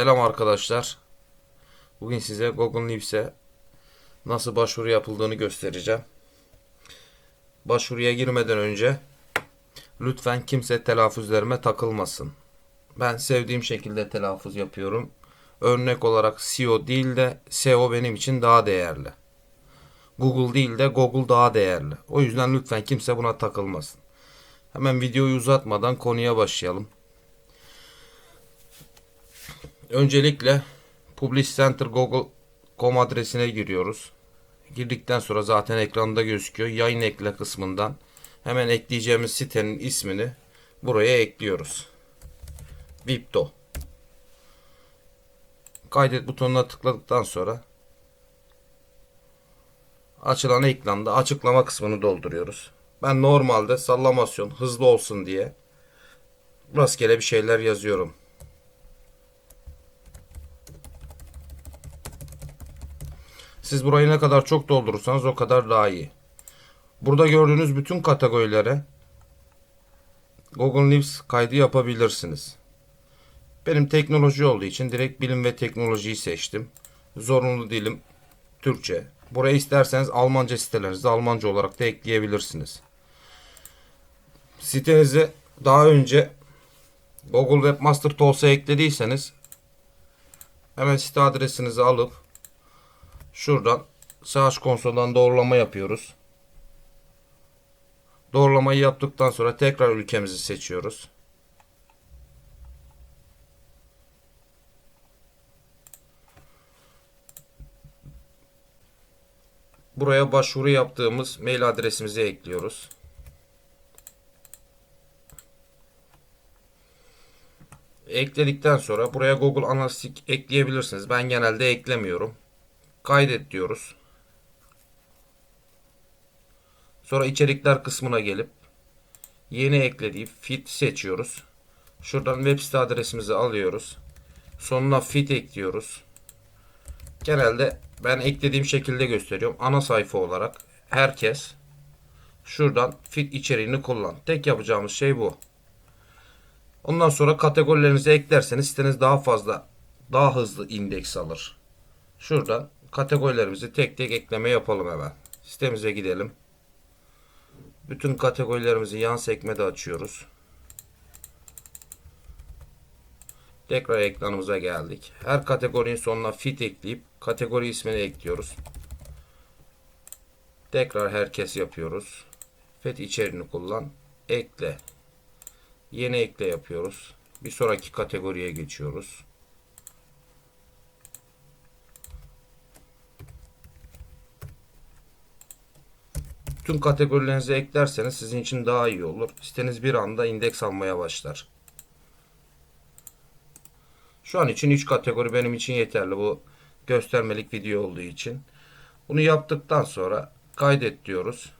Selam arkadaşlar. Bugün size Google News'e nasıl başvuru yapıldığını göstereceğim. Başvuruya girmeden önce lütfen kimse telaffuzlarıma takılmasın. Ben sevdiğim şekilde telaffuz yapıyorum. Örnek olarak SEO değil de SEO benim için daha değerli. Google değil de Google daha değerli. O yüzden lütfen kimse buna takılmasın. Hemen videoyu uzatmadan konuya başlayalım. Öncelikle Publish adresine giriyoruz. Girdikten sonra zaten ekranda gözüküyor. Yayın ekle kısmından hemen ekleyeceğimiz sitenin ismini buraya ekliyoruz. Vipto. Kaydet butonuna tıkladıktan sonra açılan ekranda açıklama kısmını dolduruyoruz. Ben normalde sallamasyon hızlı olsun diye rastgele bir şeyler yazıyorum. Siz burayı ne kadar çok doldurursanız o kadar daha iyi. Burada gördüğünüz bütün kategorilere Google News kaydı yapabilirsiniz. Benim teknoloji olduğu için direkt bilim ve teknolojiyi seçtim. Zorunlu dilim Türkçe. Buraya isterseniz Almanca sitelerinizi Almanca olarak da ekleyebilirsiniz. Sitenize daha önce Google Webmaster Tools'a eklediyseniz hemen site adresinizi alıp Şuradan sağ konsoldan doğrulama yapıyoruz. Doğrulamayı yaptıktan sonra tekrar ülkemizi seçiyoruz. Buraya başvuru yaptığımız mail adresimizi ekliyoruz. Ekledikten sonra buraya Google Analytics ekleyebilirsiniz. Ben genelde eklemiyorum. Kaydet diyoruz. Sonra içerikler kısmına gelip yeni eklediği fit seçiyoruz. Şuradan web site adresimizi alıyoruz. Sonuna fit ekliyoruz. Genelde ben eklediğim şekilde gösteriyorum. Ana sayfa olarak herkes şuradan fit içeriğini kullan. Tek yapacağımız şey bu. Ondan sonra kategorilerinizi eklerseniz siteniz daha fazla daha hızlı indeks alır. Şuradan kategorilerimizi tek tek ekleme yapalım hemen. Sitemize gidelim. Bütün kategorilerimizi yan sekmede açıyoruz. Tekrar ekranımıza geldik. Her kategorinin sonuna fit ekleyip kategori ismini ekliyoruz. Tekrar herkes yapıyoruz. Fet içeriğini kullan. Ekle. Yeni ekle yapıyoruz. Bir sonraki kategoriye geçiyoruz. Tüm kategorilerinizi eklerseniz sizin için daha iyi olur. Siteniz bir anda indeks almaya başlar. Şu an için 3 kategori benim için yeterli. Bu göstermelik video olduğu için. Bunu yaptıktan sonra kaydet diyoruz.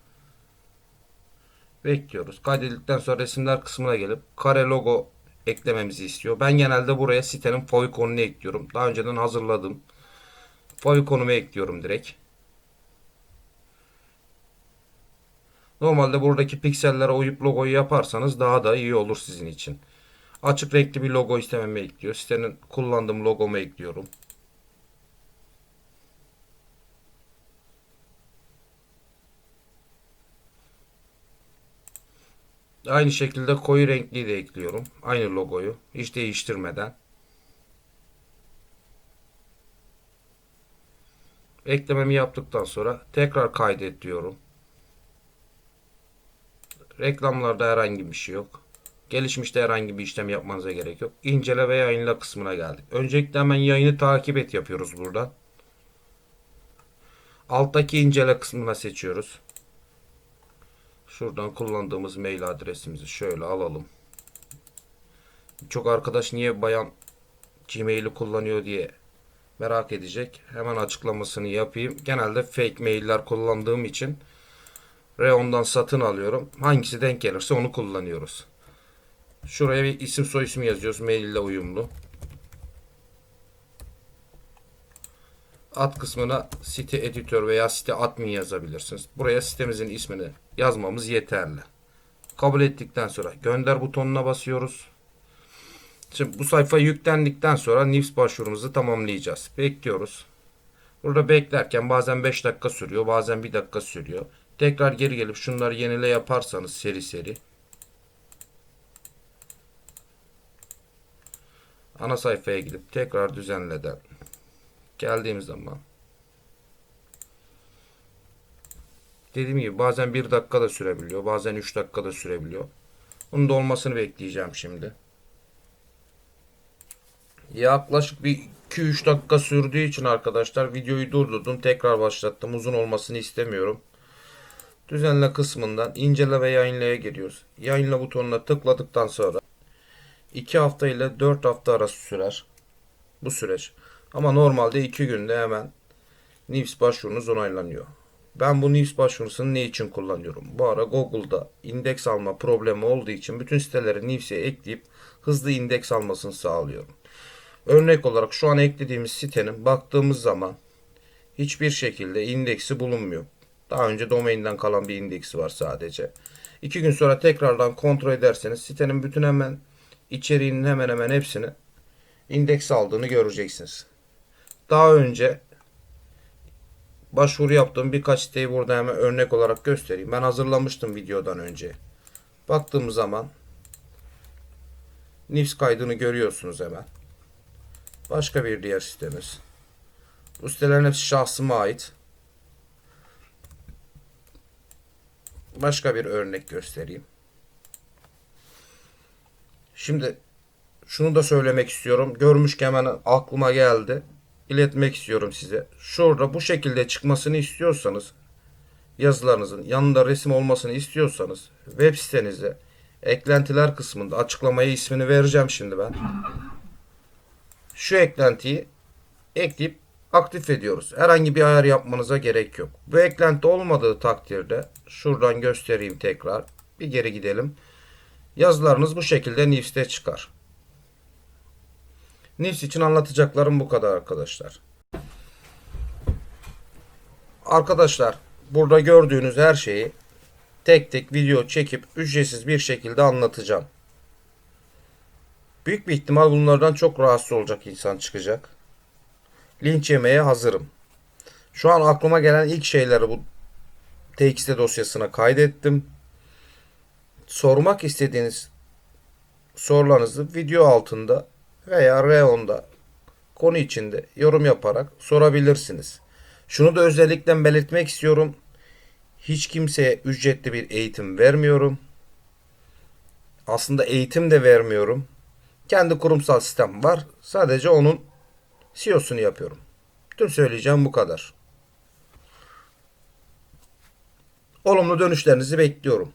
Bekliyoruz. Kaydedildikten sonra resimler kısmına gelip kare logo eklememizi istiyor. Ben genelde buraya sitenin favorikonunu ekliyorum. Daha önceden hazırladım. Favikonumu ekliyorum direkt. Normalde buradaki piksellere uyup logoyu yaparsanız daha da iyi olur sizin için. Açık renkli bir logo istememi ekliyor. Sitenin kullandığım logomu ekliyorum. Aynı şekilde koyu renkli de ekliyorum. Aynı logoyu hiç değiştirmeden. Eklememi yaptıktan sonra tekrar kaydet diyorum. Reklamlarda herhangi bir şey yok. Gelişmişte herhangi bir işlem yapmanıza gerek yok. İncele ve yayınla kısmına geldik. Öncelikle hemen yayını takip et yapıyoruz buradan. Alttaki incele kısmına seçiyoruz. Şuradan kullandığımız mail adresimizi şöyle alalım. Çok arkadaş niye bayan Gmail'i kullanıyor diye merak edecek. Hemen açıklamasını yapayım. Genelde fake mailler kullandığım için Reyon'dan satın alıyorum. Hangisi denk gelirse onu kullanıyoruz. Şuraya bir isim soy isim yazıyoruz. Mail ile uyumlu. Ad kısmına site editör veya site admin yazabilirsiniz. Buraya sitemizin ismini yazmamız yeterli. Kabul ettikten sonra gönder butonuna basıyoruz. Şimdi bu sayfa yüklendikten sonra NIPS başvurumuzu tamamlayacağız. Bekliyoruz. Burada beklerken bazen 5 dakika sürüyor, bazen 1 dakika sürüyor. Tekrar geri gelip şunları yenile yaparsanız seri seri. Ana sayfaya gidip tekrar düzenleden geldiğimiz zaman dediğim gibi bazen 1 dakika da sürebiliyor, bazen 3 dakika da sürebiliyor. Bunun da olmasını bekleyeceğim şimdi. Yaklaşık bir 2-3 dakika sürdüğü için arkadaşlar videoyu durdurdum. Tekrar başlattım. Uzun olmasını istemiyorum. Düzenle kısmından incele ve yayınlaya giriyoruz. Yayınla butonuna tıkladıktan sonra 2 hafta ile 4 hafta arası sürer. Bu süreç. Ama normalde 2 günde hemen NIPS başvurunuz onaylanıyor. Ben bu NIPS başvurusunu ne için kullanıyorum? Bu ara Google'da indeks alma problemi olduğu için bütün siteleri NIPS'e ekleyip hızlı indeks almasını sağlıyorum. Örnek olarak şu an eklediğimiz sitenin baktığımız zaman hiçbir şekilde indeksi bulunmuyor. Daha önce domainden kalan bir indeksi var sadece. İki gün sonra tekrardan kontrol ederseniz sitenin bütün hemen içeriğinin hemen hemen hepsini indeks aldığını göreceksiniz. Daha önce başvuru yaptığım birkaç siteyi burada hemen örnek olarak göstereyim. Ben hazırlamıştım videodan önce. Baktığımız zaman NIPS kaydını görüyorsunuz hemen. Başka bir diğer sitemiz. Bu sitelerin hepsi şahsıma ait. Başka bir örnek göstereyim. Şimdi şunu da söylemek istiyorum. Görmüşken hemen aklıma geldi. İletmek istiyorum size. Şurada bu şekilde çıkmasını istiyorsanız yazılarınızın yanında resim olmasını istiyorsanız web sitenize eklentiler kısmında açıklamaya ismini vereceğim şimdi ben şu eklentiyi ekleyip aktif ediyoruz. Herhangi bir ayar yapmanıza gerek yok. Bu eklenti olmadığı takdirde şuradan göstereyim tekrar. Bir geri gidelim. Yazılarınız bu şekilde Nifs'te çıkar. Nifs için anlatacaklarım bu kadar arkadaşlar. Arkadaşlar burada gördüğünüz her şeyi tek tek video çekip ücretsiz bir şekilde anlatacağım. Büyük bir ihtimal bunlardan çok rahatsız olacak insan çıkacak. Linç yemeye hazırım. Şu an aklıma gelen ilk şeyleri bu TXT dosyasına kaydettim. Sormak istediğiniz sorularınızı video altında veya Reon'da konu içinde yorum yaparak sorabilirsiniz. Şunu da özellikle belirtmek istiyorum. Hiç kimseye ücretli bir eğitim vermiyorum. Aslında eğitim de vermiyorum. Kendi kurumsal sistem var. Sadece onun CEO'sunu yapıyorum. Tüm söyleyeceğim bu kadar. Olumlu dönüşlerinizi bekliyorum.